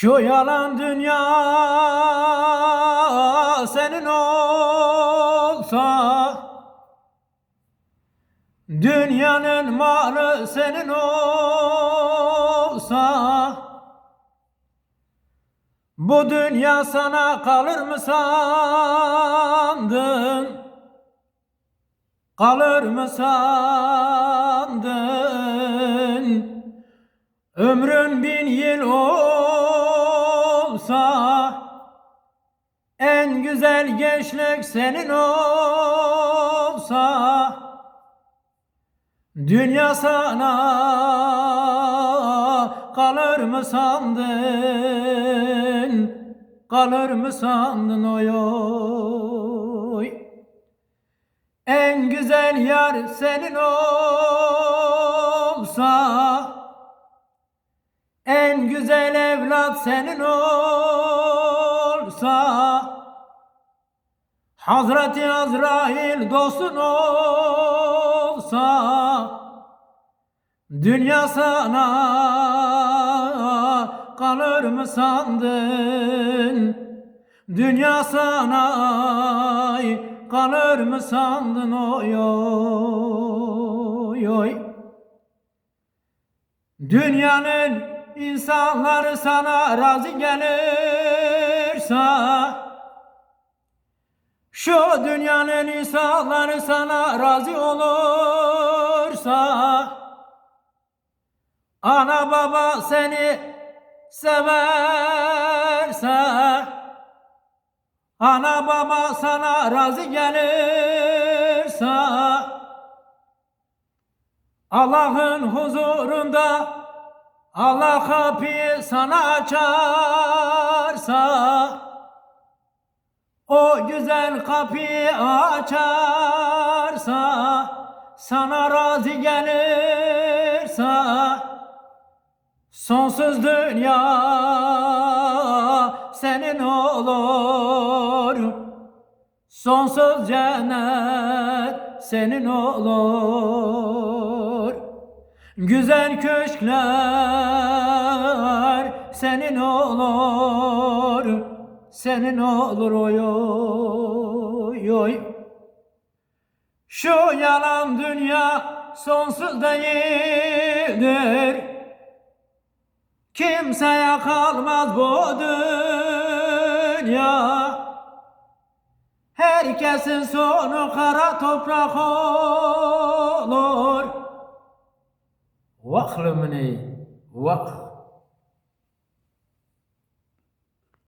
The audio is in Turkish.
Şu yalan dünya senin olsa Dünyanın malı senin olsa Bu dünya sana kalır mı sandın? Kalır mı sandın? Ömrün bin yıl olsa En güzel gençlik senin olsa Dünya sana kalır mı sandın? Kalır mı sandın oy oy? En güzel yar senin olsa güzel evlat senin olsa Hazreti Azrail dostun olsa Dünya sana kalır mı sandın? Dünya sana kalır mı sandın oy oy oy Dünyanın insanları sana razı gelirse Şu dünyanın insanları sana razı olursa Ana baba seni severse Ana baba sana razı gelirse Allah'ın huzurunda Allah kapıyı sana açarsa O güzel kapıyı açarsa Sana razı gelirse Sonsuz dünya senin olur. Sonsuz cennet senin olur Güzel köşkler senin olur Senin olur oy oy oy. Şu yalan dünya sonsuz değildir. Kimseye kalmaz bu dünya. Herkesin sonu kara toprak olur وأخلمني واخ